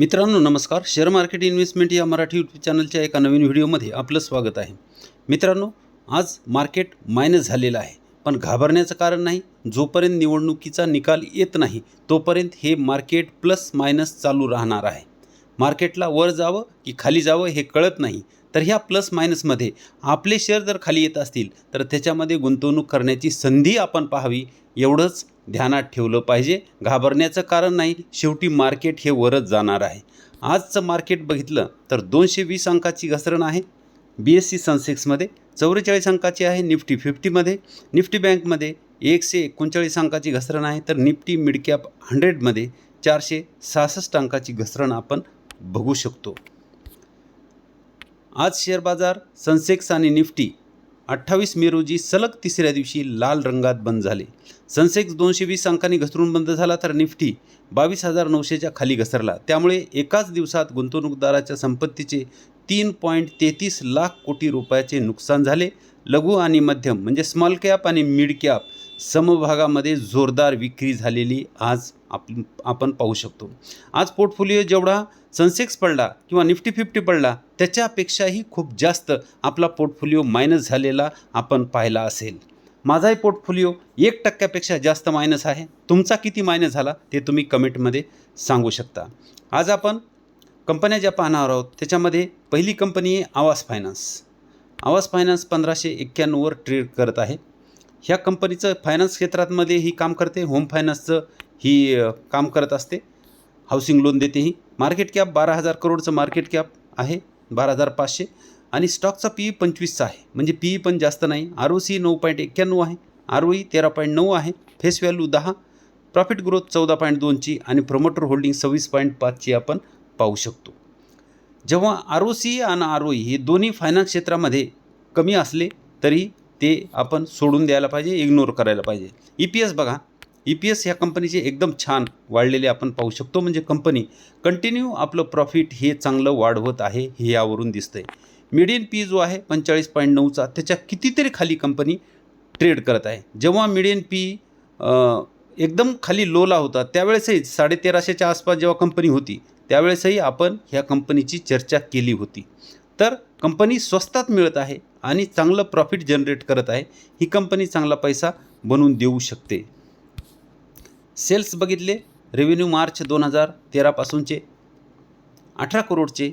मित्रांनो नमस्कार. Share market investment या मराठी यूट्यूब चॅनलच्या एका नवीन व्हिडिओमध्ये आपलं स्वागत आहे. मित्रांनो आज मार्केट मायनस झालेलं आहे. पण घाबरण्याचं कारण नाही जोपर्यंत निवडणुकीचा निकाल येत नाही तोपर्यंत हे मार्केट प्लस मायनस चालू राहणार आहे. मार्केटला वर जावं की खाली जावं हे कळत नाही. तर ह्या प्लस मायनसमध्ये आपले शेअर जर खाली येत असतील तर त्याच्यामध्ये गुंतवणूक करण्याची संधी आपण पाहावी एवढंच ध्यानात ठेवलं पाहिजे. घाबरण्याचं कारण नाही शेवटी मार्केट हे वरच जाणार आहे. आजचं मार्केट बघितलं तर दोनशे वीस अंकाची घसरण आहे. बी एस सी सनसेक्समध्ये चौवेचाळीस अंकाची आहे निफ्टी फिफ्टीमध्ये निफ्टी बँकमध्ये एकशे एकोणचाळीस अंकाची घसरण आहे तर निफ्टी मिडकॅप हंड्रेडमध्ये चारशे सहासष्ट अंकाची घसरण आपण बघू शकतो. आज शेअर बाजार सनसेक्स आणि निफ्टी अठ्ठावीस मे रोजी सलग तिसऱ्या दिवशी लाल रंगात बंद झाले. सनसेक्स दोनशे वीस अंकांनी घसरून बंद झाला तर निफ्टी बावीस हजार नऊशेच्या खाली घसरला. त्यामुळे एकाच दिवसात गुंतवणूकदाराच्या संपत्तीचे तीन पॉईंट तेहतीस लाख कोटी रुपयाचे नुकसान झाले. लघु आणि मध्यम म्हणजे स्मॉल कॅप आणि मिड कॅप समभागामध्ये जोरदार विक्री झालेली आज आप आपण पाहू शकतो. आज पोर्टफोलिओ जेवढा सनसेक्स पडला किंवा निफ्टी फिफ्टी पडला त्याच्यापेक्षाही खूप जास्त आपला पोर्टफोलिओ मायनस झालेला आपण पाहिला असेल. माझाही पोर्टफोलिओ एक टक्क्यापेक्षा जास्त मायनस आहे. तुमचा किती मायनस झाला ते तुम्ही कमेंटमध्ये सांगू शकता. आज आपण कंपन्या ज्या पाहणार आहोत त्याच्यामध्ये पहिली कंपनी आहे आवास फायनान्स. आवास फायनान्स पंधराशे एक्क्याण्णववर ट्रेड करत आहे. ह्या कंपनीचं फायनान्स क्षेत्रातमध्ये ही काम करते होम फायनान्सचं ही काम करत असते. हाऊसिंग लोन देते ही. मार्केट कॅप बारा हजार करोडचं मार्केट कॅप आहे बारा हजार पाचशे. आणि स्टॉकचा पी ई पंचवीसचा आहे. म्हणजे पी ई पण जास्त नाही. आर ओ सी नऊ पॉईंट एक्क्याण्णव आहे. आर ओ ई तेरा पॉईंट नऊ आहे. फेस व्हॅल्यू दहा. प्रॉफिट ग्रोथ चौदा पॉईंट दोनची. आणि प्रमोटर होल्डिंग सव्वीस पॉईंट पाचची आपण पाहू शकतो. जेव्हा आर ओ सी आणि आर ओ ई हे दोन्ही फायनान्स क्षेत्रामध्ये कमी असले तरी ते आपण सोडून द्यायला पाहिजे इग्नोर करायला पाहिजे. ई पी एस बघा. ई पी एस ह्या कंपनीचे एकदम छान वाढलेले आपण पाहू शकतो. म्हणजे कंपनी कंटिन्यू आपलं प्रॉफिट हे चांगलं वाढवत आहे हे यावरून दिसतंय. मिडियन पी जो आहे पंचेचाळीस पॉईंट नऊचा त्याच्या कितीतरी खाली कंपनी ट्रेड करत आहे. जेव्हा मिडियन पी एकदम खाली लोला होता त्यावेळेसही साडेतेराशेच्या आसपास जेव्हा कंपनी होती त्यावेळेसही आपण ह्या कंपनीची चर्चा केली होती. तर कंपनी स्वस्तात मिळत आहे आणि चांगलं प्रॉफिट जनरेट करत आहे ही कंपनी चांगला पैसा बनवून देऊ शकते. सेल्स बघितले रेव्हेन्यू मार्च दोन हजार तेरापासूनचे अठरा करोडचे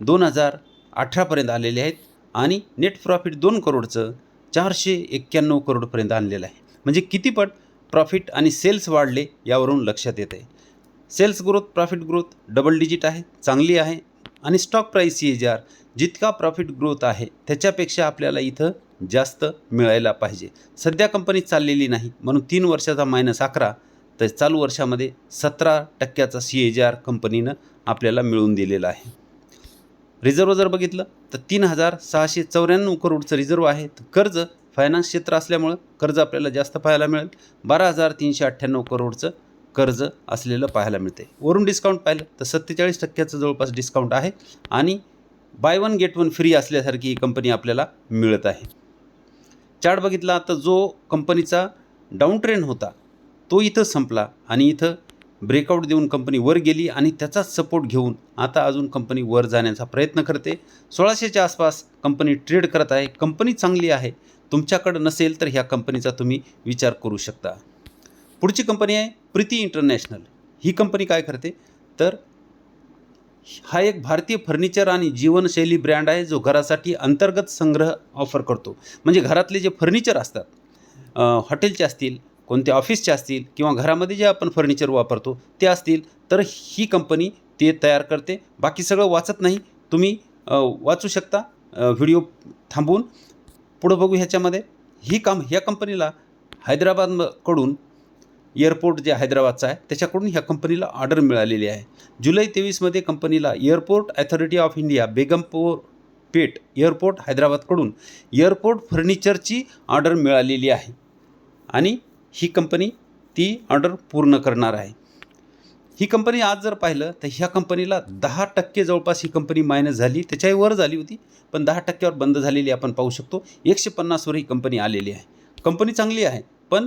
दोन हजार अठरापर्यंत आलेले आहेत आणि नेट प्रॉफिट दोन करोडचं चारशे एक्क्याण्णव करोडपर्यंत आणलेलं आहे. म्हणजे कितीपट प्रॉफिट आणि सेल्स वाढले यावरून लक्षात येत आहे sales growth profit growth double digit आहे चांगली आहे आणि stock price C H R जितका प्रॉफिट ग्रोथ आहे त्याच्यापेक्षा आपल्याला इथं जास्त मिळायला पाहिजे. सध्या कंपनी चाललेली नाही म्हणून तीन वर्षाचा मायनस अकरा तर चालू वर्षामध्ये सतरा टक्क्याचा सी ए जी आर कंपनीनं आपल्याला मिळवून दिलेला आहे. रिझर्व जर बघितलं तर तीन हजार सहाशे चौऱ्याण्णव करोडचं रिझर्व आहे. तर कर्ज फायनान्स क्षेत्र असल्यामुळं कर्ज आपल्याला जास्त पाहायला मिळेल. बारा हजार तीनशे अठ्ठ्याण्णव करोडचं कर्ज असलेलं पाहायला मिळते वरून डिस्काउंट पाहिलं तर सत्तेचाळीस टक्क्याचं जवळपास डिस्काउंट आहे. आणि buy one get one free असल्यासारखी ही कंपनी आपल्याला मिळत आहे. चार्ट बघितला तर जो कंपनीचा डाऊन ट्रेंड होता तो इथं संपला आणि इथं ब्रेकआउट देऊन कंपनी वर गेली आणि त्याचाच सपोर्ट घेऊन आता अजून कंपनी वर जाण्याचा प्रयत्न करते. सोळाशेच्या आसपास कंपनी ट्रेड करत आहे. कंपनी चांगली आहे. तुमच्याकडं नसेल तर ह्या कंपनीचा तुम्ही विचार करू शकता. पुढची कंपनी आहे प्रीती इंटरनॅशनल ही कंपनी काय करते? तर हा एक भारतीय फर्निचर आणि जीवनशैली ब्रँड आहे जो घरासाठी अंतर्गत संग्रह ऑफर करतो. म्हणजे घरातले जे फर्निचर असतात हॉटेलचे असतील कोणत्या ऑफिसचे असतील किंवा घरामध्ये जे आपण फर्निचर वापरतो ते असतील तर ही कंपनी ते तयार करते. बाकी सगळं वाचत नाही. तुम्ही वाचू शकता. व्हिडिओ थांबवून पुढं बघू ह्याच्यामध्ये. ही काम ह्या कंपनीला हैदराबादकडून एअरपोर्ट जे हैदराबादचं आहे त्याच्याकडून ह्या कंपनीला ऑर्डर मिळालेली आहे. जुलै तेवीसमध्ये कंपनीला airport authority of India Begumpet airport हैदराबादकडून airport फर्निचरची ऑर्डर मिळालेली आहे. आणि ही कंपनी ती ऑर्डर पूर्ण करणार आहे. ही कंपनी आज जर पाहिलं तर ह्या कंपनीला दहा टक्के जवळपास ही कंपनी मायनस झाली. त्याच्याही वर झाली होती पण दहा टक्क्यावर बंद झालेली आपण पाहू शकतो. एकशे पन्नासवर ही कंपनी आलेली आहे. कंपनी चांगली आहे पण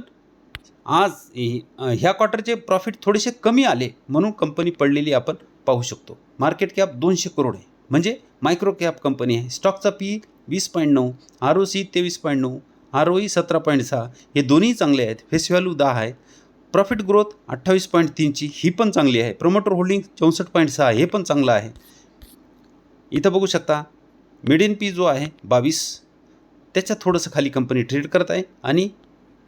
आज ह्या क्वार्टरचे प्रॉफिट थोडेसे कमी आले म्हणून कंपनी पडलेली आपण पाहू शकतो. मार्केट कॅप दोनशे करोड आहे. म्हणजे मायक्रो कॅप कंपनी आहे. स्टॉकचा पी वीस पॉईंट नऊ आर ओ सी तेवीस पॉईंट नऊ आर ओ ई सतरा पॉईंट सहा हे दोन्ही चांगले आहेत. फेस व्हॅल्यू दहा आहे. प्रॉफिट ग्रोथ अठ्ठावीस पॉईंट तीनची ही पण चांगली आहे. प्रमोटर होल्डिंग चौसष्ट पॉईंट सहा हे पण चांगलं आहे. इथं बघू शकता मिडियन पी जो आहे बावीस त्याच्यात थोडंसं खाली कंपनी ट्रेड करत आहे आणि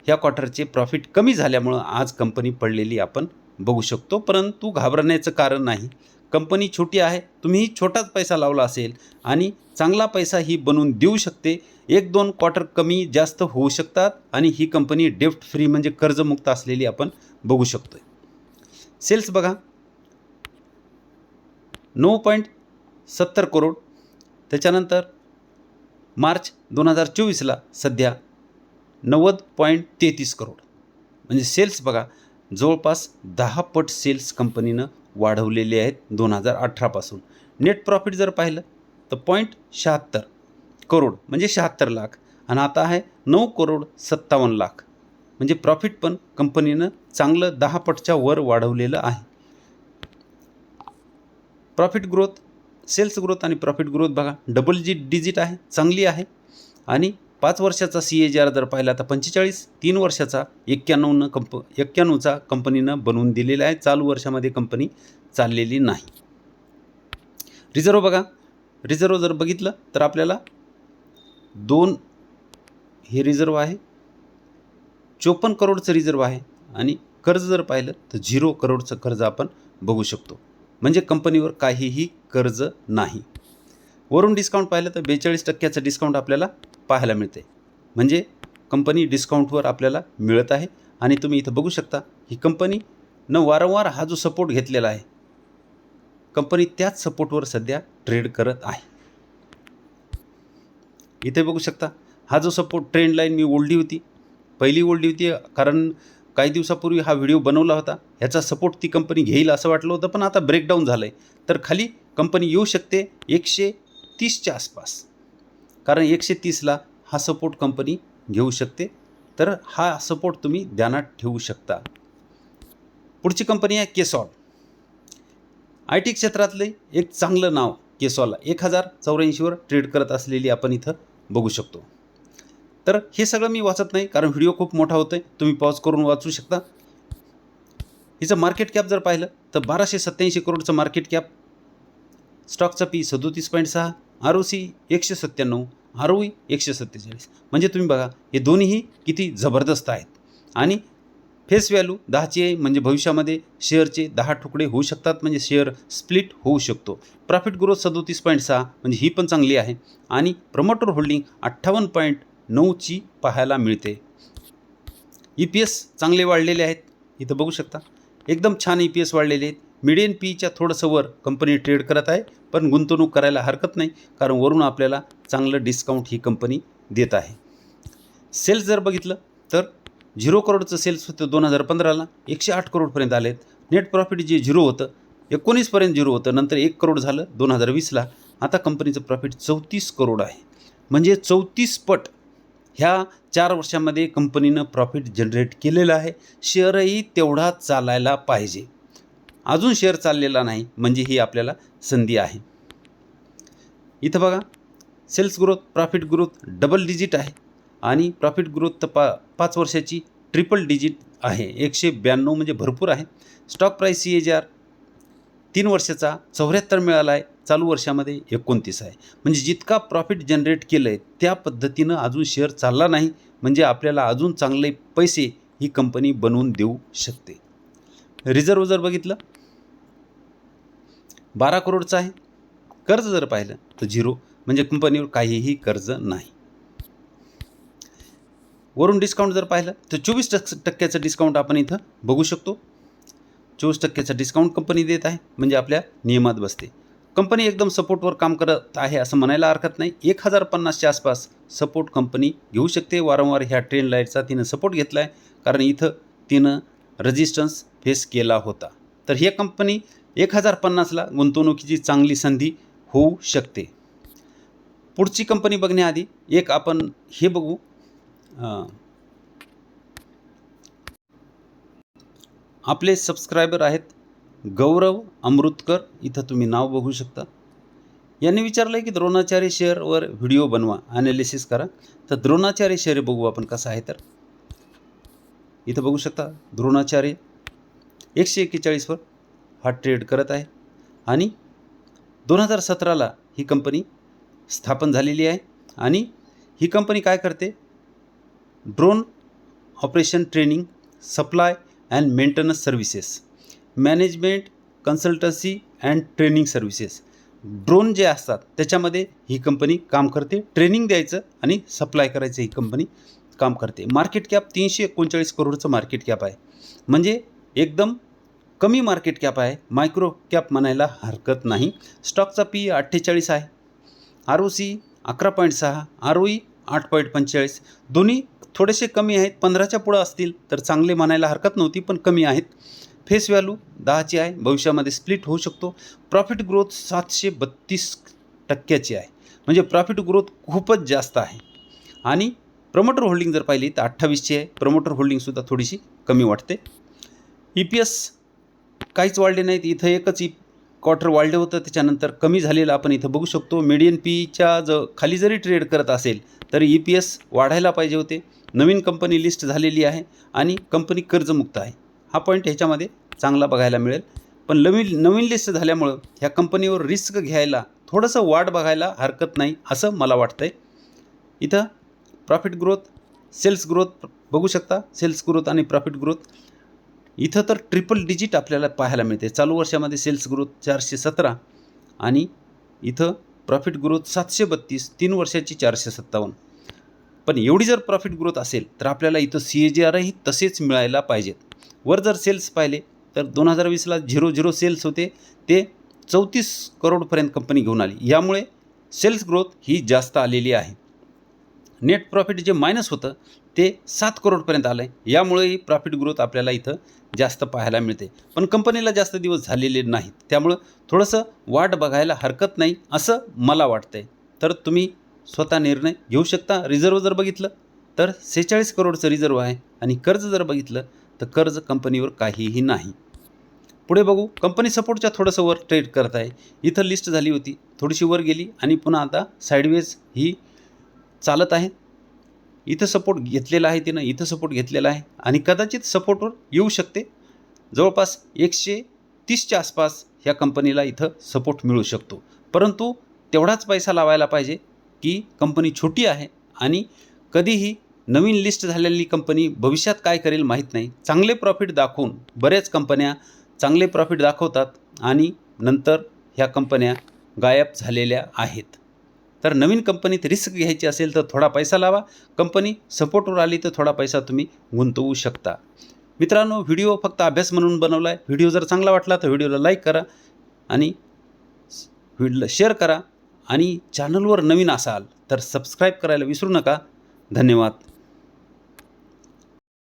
ह्या क्वार्टरचे प्रॉफिट कमी झाल्यामुळं आज कंपनी पडलेली आपण बघू शकतो. परंतु घाबरण्याचं कारण नाही. कंपनी छोटी आहे तुम्हीही छोटाच पैसा लावला असेल आणि चांगला पैसा ही बनवून देऊ शकते. एक दोन क्वार्टर कमी जास्त होऊ शकतात आणि ही कंपनी डेफ्ट फ्री म्हणजे कर्जमुक्त असलेली आपण बघू शकतो सेल्स बघा. नऊ पॉईंट सत्तर करोड त्याच्यानंतर मार्च दोन हजार चोवीसला सध्या नव्वद पॉईंट तेहतीस करोड म्हणजे सेल्स बघा जवळपास दहा पट सेल्स कंपनीनं वाढवलेले आहेत दोन हजार अठरापासून नेट प्रॉफिट जर पाहिलं तर पॉईंट शहात्तर करोड म्हणजे शहात्तर लाख. आणि आता आहे नऊ करोड सत्तावन्न लाख. म्हणजे प्रॉफिट पण कंपनीनं चांगलं दहा पटच्या वर वाढवलेलं आहे. प्रॉफिट ग्रोथ सेल्स ग्रोथ आणि प्रॉफिट ग्रोथ बघा डबल जी डिजिट आहे चांगली आहे. आणि पाच वर्षाचा सी ए जी आर जर पाहिला तर पंचेचाळीस तीन वर्षाचा एक्क्याण्णवनं कंप एक्क्याण्णवचा कंपनीनं बनवून दिलेला आहे. चालू वर्षामध्ये कंपनी चाललेली नाही. रिझर्व बघा. रिझर्व जर बघितलं तर आपल्याला दोन हे रिझर्व आहे. चोपन्न करोडचं रिझर्व आहे. आणि कर्ज जर पाहिलं तर झिरो करोडचं कर्ज आपण बघू शकतो. म्हणजे कंपनीवर काहीही कर्ज नाही. वरून डिस्काउंट पाहिलं तर बेचाळीस टक्क्याचं डिस्काउंट आपल्याला पाहायला मिळते. म्हणजे कंपनी डिस्काउंटवर आपल्याला मिळत आहे आणि तुम्ही इथं बघू शकता ही कंपनी न वारंवार हा जो सपोर्ट घेतलेला आहे कंपनी त्याच सपोर्टवर सध्या ट्रेड करत आहे. इथे बघू शकता हा जो सपोर्ट ट्रेंड लाईन मी ओढली होती पहिली ओढली होती कारण काही दिवसापूर्वी हा व्हिडिओ बनवला होता ह्याचा सपोर्ट ती कंपनी घेईल असं वाटलं होतं पण आता ब्रेकडाऊन झालं आहे तर खाली कंपनी येऊ शकते एकशे तीसच्या आसपास. कारण एकशे तीसला हा सपोर्ट कंपनी घेऊ शकते. तर हा सपोर्ट तुम्ही ध्यानात ठेवू शकता. पुढची कंपनी आहे केसॉल. आय टी क्षेत्रातले एक चांगलं नाव केसॉल एक हजार चौऱ्याऐंशीवर ट्रेड करत असलेली आपण इथं बघू शकतो. तर हे सगळं मी वाचत नाही कारण व्हिडिओ खूप मोठा होतो आहे तुम्ही पॉज करून वाचू शकता. हिचं मार्केट कॅप जर पाहिलं तर बाराशे सत्त्याऐंशी करोडचं मार्केट कॅप स्टॉकचा पी सदोतीस पॉईंट सहा आर ओ सी एकशे सत्त्याण्णव आर ओ ई एकशे सत्तेचाळीस. म्हणजे तुम्ही बघा हे दोन्हीही किती जबरदस्त आहेत. आणि फेस व्हॅल्यू दहाची आहे म्हणजे भविष्यामध्ये शेअरचे दहा तुकडे होऊ शकतात म्हणजे शेअर स्प्लिट होऊ शकतो. प्रॉफिट ग्रोथ सदोतीस पॉईंट सहा म्हणजे ही पण चांगली आहे. आणि प्रमोटर होल्डिंग अठ्ठावन्न पॉईंट नऊची पाहायला मिळते. ई पी एस चांगले वाढलेले आहेत इथं बघू शकता. एकदम छान ई पी एस वाढलेले आहेत. मिडियन पीच्या थोडंसं वर कंपनी ट्रेड करत आहे. पण गुंतवणूक करायला हरकत नाही कारण वरून आपल्याला चांगलं डिस्काउंट ही कंपनी देत आहे. सेल्स जर बघितलं तर झिरो करोडचं सेल्स होतं दोन हजार पंधराला एकशे आठ करोडपर्यंत आलेत. नेट प्रॉफिट जे झिरो होतं एकोणीसपर्यंत झिरो होतं नंतर एक करोड झालं दोन हजार वीसला. आता कंपनीचं प्रॉफिट चौतीस करोड आहे. म्हणजे चौतीस पट ह्या चार वर्षामध्ये कंपनीनं प्रॉफिट जनरेट केलेलं आहे. शेअरही तेवढा चालायला पाहिजे. अजून शेअर चाललेला नाही म्हणजे ही आपल्याला संधी आहे. इथं बघा sales growth profit growth double digit आहे आणि प्रॉफिट ग्रोथ तर पा पाच वर्षाची ट्रिपल डिजिट आहे. एकशे ब्याण्णव म्हणजे भरपूर आहे. Stock price C H R तीन वर्षाचा चौऱ्याहत्तर मिळाला आहे चालू वर्षामध्ये एकोणतीस आहे. म्हणजे जितका प्रॉफिट जनरेट केलं आहे त्या पद्धतीनं अजून शेअर चालला नाही म्हणजे आपल्याला अजून चांगले पैसे ही कंपनी बनवून देऊ शकते. रिझर्व जर बघितलं बारा करोडचं आहे. कर्ज जर पाहिलं तर झिरो. म्हणजे कंपनीवर काहीही कर्ज नाही. वरून डिस्काउंट जर पाहिलं तर चोवीस टक्क टक्क्याचं डिस्काउंट आपण इथं बघू शकतो. चोवीस टक्क्याचं डिस्काउंट कंपनी देत आहे म्हणजे आपल्या नियमात बसते. कंपनी एकदम सपोर्टवर काम करत आहे असं म्हणायला हरकत नाही. एक हजार पन्नासच्या आसपास सपोर्ट कंपनी घेऊ शकते. वारंवार ह्या ट्रेन लाईटचा तिनं सपोर्ट घेतला आहे कारण इथं तिनं रजिस्टन्स फेस केला होता. तर ही कंपनी एक हजार पन्नासला गुंतवणुकीची चांगली संधी होऊ शकते. पुढची कंपनी बघण्याआधी एक आपण हे बघू. आपले सबस्क्रायबर आहेत गौरव अमृतकर. इथं तुम्ही नाव बघू शकता. यांनी विचारलं आहे की द्रोणाचार्य शेअरवर व्हिडिओ बनवा ॲनालिसिस करा. तर द्रोणाचार्य शेअर बघू आपण कसं आहे तर. इथं बघू शकता द्रोणाचार्य. एकशे एक्केचाळीसवर हा ट्रेड करत आहे. आणि दोन हजार सतराला ही कंपनी स्थापन झालेली आहे. आणि ही कंपनी काय करते? Drone operation training supply and maintenance services management consultancy and training services drone जे असतात त्याच्यामध्ये ही कंपनी काम करते. ट्रेनिंग द्यायचं आणि सप्लाय करायचं ही कंपनी काम करते. मार्केट कॅप तीनशे एकोणचाळीस करोडचं मार्केट कॅप आहे. म्हणजे एकदम कमी मार्केट कॅप आहे. मायक्रो कॅप म्हणायला हरकत नाही. स्टॉकचा पी अठ्ठेचाळीस आहे. आर ओ सी अकरा पॉईंट सहा आर ओ ई आठ पॉईंट पंचेचाळीस. दोन्ही थोडेसे कमी आहेत. पंधराच्या पुढं असतील तर चांगले म्हणायला हरकत नव्हती पण कमी आहेत. फेस व्हॅल्यू दहाची आहे. भविष्यामध्ये स्प्लिट होऊ शकतो. प्रॉफिट ग्रोथ सातशे बत्तीस टक्क्याची आहे. म्हणजे प्रॉफिट ग्रोथ खूपच जास्त आहे. आणि प्रमोटर होल्डिंग जर पाहिली तर अठ्ठावीसची आहे. प्रमोटर होल्डिंगसुद्धा थोडीशी कमी वाटते. ई पी एस काहीच वाढले नाहीत. इथं एकच ई क्वार्टर वाढले होतं. त्याच्यानंतर कमी झालेलं आपण इथं बघू शकतो. मीडियन पीच्या ज खाली जरी ट्रेड करत असेल तर ई पी एस वाढायला पाहिजे होते. नवीन कंपनी लिस्ट झालेली आहे आणि कंपनी कर्जमुक्त आहे. हा पॉईंट ह्याच्यामध्ये चांगला बघायला मिळेल. पण नवीन नवीन लिस्ट झाल्यामुळं ह्या कंपनीवर रिस्क घ्यायला थोडंसं वाट बघायला हरकत नाही असं मला वाटतं आहे इथं प्रॉफिट ग्रोथ सेल्स ग्रोथ बघू शकता. सेल्स ग्रोथ आणि प्रॉफिट ग्रोथ इथं तर ट्रिपल डिजिट आपल्याला पाहायला मिळते. चालू वर्षामध्ये सेल्स ग्रोथ चारशे सतरा आणि इथं प्रॉफिट ग्रोथ सातशे बत्तीस तीन वर्षाची चारशे सत्तावन्न. पण एवढी जर प्रॉफिट ग्रोथ असेल तर आपल्याला इथं सी ए जी आरही तसेच मिळायला पाहिजेत. वर जर सेल्स पाहिले तर दोन हजार वीसला झिरो झिरो सेल्स होते. ते चौतीस करोडपर्यंत कंपनी घेऊन आली. यामुळे सेल्स ग्रोथ ही जास्त आलेली आहे. नेट प्रॉफिट जे मायनस होतं ते सात करोडपर्यंत आलं आहे यामुळेही प्रॉफिट ग्रोथ आपल्याला इथं जास्त पाहायला मिळते. पण कंपनीला जास्त दिवस झालेले नाहीत. त्यामुळं थोडंसं वाट बघायला हरकत नाही असं मला वाटतं आहे तर तुम्ही स्वतः निर्णय घेऊ शकता. रिझर्व जर बघितलं तर सेहेचाळीस करोडचं रिझर्व आहे. आणि कर्ज जर बघितलं तर कर्ज कंपनीवर काहीही नाही. पुढे बघू. कंपनी सपोर्टच्या थोडंसं वर ट्रेड करत आहे. इथं लिस्ट झाली होती. थोडीशी वर गेली आणि पुन्हा आता साईडवेज ही चालत आहे. इथं सपोर्ट घेतलेला आहे तिनं इथं सपोर्ट घेतलेला आहे. आणि कदाचित सपोर्टवर येऊ शकते. जवळपास एकशे तीसच्या आसपास ह्या कंपनीला इथं सपोर्ट मिळू शकतो. परंतु तेवढाच पैसा लावायला पाहिजे की कंपनी छोटी आहे आणि कधीही नवीन लिस्ट झालेली कंपनी भविष्यात काय करेल माहीत नाही. चांगले प्रॉफिट दाखवून बऱ्याच कंपन्या चांगले प्रॉफिट दाखवतात आणि नंतर ह्या कंपन्या गायब झालेल्या आहेत. तर नवीन कंपनीत रिस्क घ्यायची असेल तर थोडा पैसा लावा. कंपनी सपोर्टवर आली तर थोडा पैसा तुम्ही गुंतवू शकता. मित्रांनो व्हिडिओ फक्त अभ्यास म्हणून बनवला आहे व्हिडिओ जर चांगला वाटला तर व्हिडिओला लाईक करा आणि व्हिडिओला शेअर करा आणि चॅनलवर नवीन असाल तर सबस्क्राईब करायला विसरू नका. धन्यवाद.